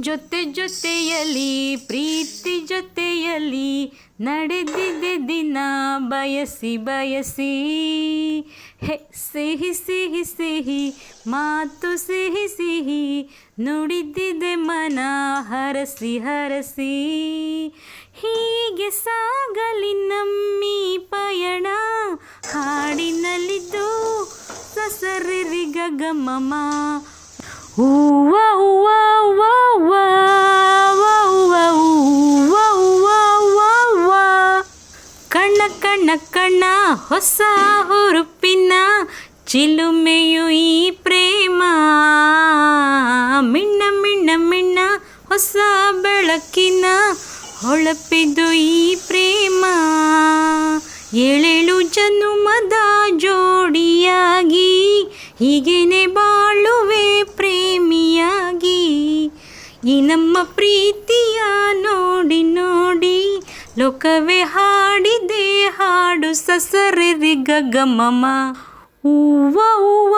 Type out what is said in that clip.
ಜೊತೆ ಜೊತೆಯಲ್ಲಿ, ಪ್ರೀತಿ ಜೊತೆಯಲ್ಲಿ ನಡೆದಿದೆ ದಿನ ಬಯಸಿ ಬಯಸಿ. ಹೆ, ಸಿಹಿ ಸಿಹಿ ಸಿಹಿ, ಮಾತು ಸಿಹಿ ಸಿಹಿ, ನುಡಿದಿದೆ ಮನ ಹರಸಿ ಹರಸಿ. ಹೀಗೆ ಸಾಗಲಿ ನಮ್ಮಿ ಪಯಣ, ಹಾಡಿನಲ್ಲಿದ್ದು ಸಸರಿ ಗಗಮಮ. ಹೂವ ಹೂವ ಹೂವ ಕಣ್ಣ ಹೊಸ ಹುರುಪಿನ ಚಿಲುಮೆಯು ಈ ಪ್ರೇಮ. ಮಿಣ್ಣ ಮಿಣ್ಣ ಮಿಣ್ಣ, ಹೊಸ ಬೆಳಕಿನ ಹೊಳಪಿದು ಈ ಪ್ರೇಮ. ಏಳೇಳು ಜನುಮದ ಜೋಡಿಯಾಗಿ, ಹೀಗೇನೆ ಬಾಳುವೆ ಪ್ರೇಮಿಯಾಗಿ. ಈ ನಮ್ಮ ಪ್ರೀತಿಯ ನೋಡಿ ನೋಡಿ, ಲೋಕವೇ ಹಾಡಿದೆ ಗ ಸ ರಿ ರಿ ಗ ಗ ಮ ಮ ಹೂವ ಹೂವ